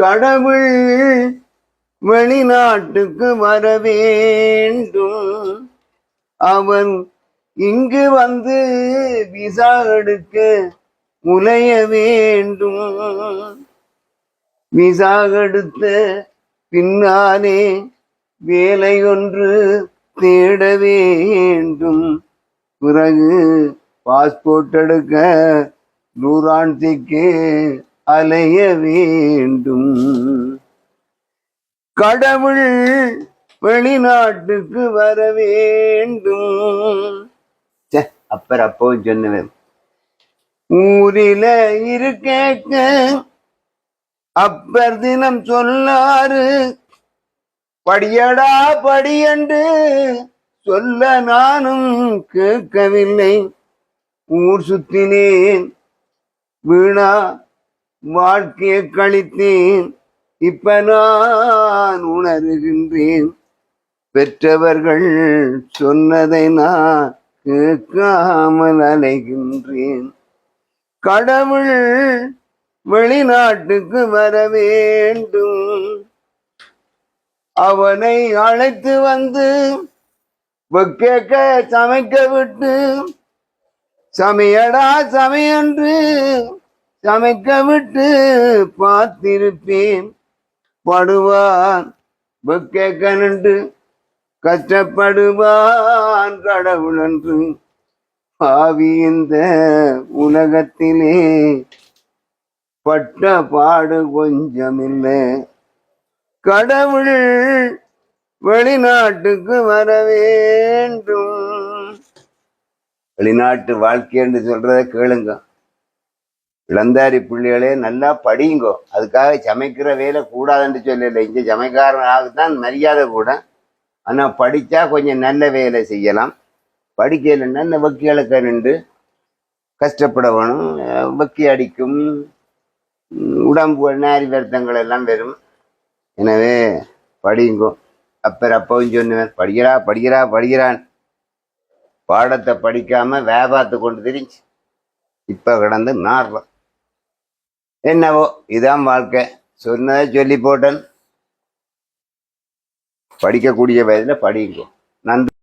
கடவுள் வெளிநாட்டுக்கு வர வேண்டும். அவன் இங்கு வந்து விசா எடுக்க முனைய வேண்டும். விசா எடுத்த பின்னாலே வேலையொன்று தேட வேண்டும். பிறகு பாஸ்போர்ட் எடுக்க நூறாண்டிக்கு அலைய வேண்டும். கடவுள் வெளிநாட்டுக்கு வர வேண்டும். ச்சே, அப்பர் அப்போ சொன்னவன் ஊரில இருக்க அப்பர் தினம் சொல்லாரு படியடா படியண்டு சொல்ல நானும் கேட்கவில்லை. ஊர் சுத்தினேன் வீணா வாழ்க்கையை கழித்தேன். இப்ப நான் உணர்கின்றேன். பெற்றவர்கள் சொன்னதை நான் கேட்காமல் அலைகின்றேன். கடவுள் வெளிநாட்டுக்கு வர வேண்டும். அவனை அழைத்து வந்து வெக்கேக்க சமைக்க விட்டு சமையடா சமையன்று சமைக்க விட்டு பார்த்திருப்பேன். படுவான் வெக்கேக்க நின்று கஷ்டப்படுவான் கடவுள் என்று பாவி இந்த உலகத்திலே பட்ட பாடு கொஞ்சமில்லை. கடவுள் வெளிநாட்டுக்கு வர வேண்டும். வெளிநாட்டு வாழ்க்கை என்று சொல்றத கேளுங்க. இளந்தாரி பிள்ளைகளே நல்லா படியுங்கோ. அதுக்காக சமைக்கிற வேலை கூடாதுன்னு சொல்லல. இங்கே சமைக்காரனாகத்தான் மரியாதை கூட. ஆனால் படித்தா கொஞ்சம் நல்ல வேலை செய்யலாம். படிக்கலைன்னா இந்த வக்கிகளுக்கு நின்று கஷ்டப்பட வேணும். வக்கி அடிக்கும். உடம்பு நாரி வருத்தங்கள் எல்லாம் வரும். எனவே படியுங்கோ. அப்பர் அப்பவும் சொன்னவர் படிக்கிறா படிக்கிறா படிக்கிறான். பாடத்தை படிக்காமல் வியாபாரத்தை கொண்டு திரிஞ்சு. இப்போ கிடந்து நாடுறோம் என்னவோ? இதான் வாழ்க்கை. சொன்னதை சொல்லி போட்டேன். படிக்கக்கூடிய வயதில் படிங்கோ.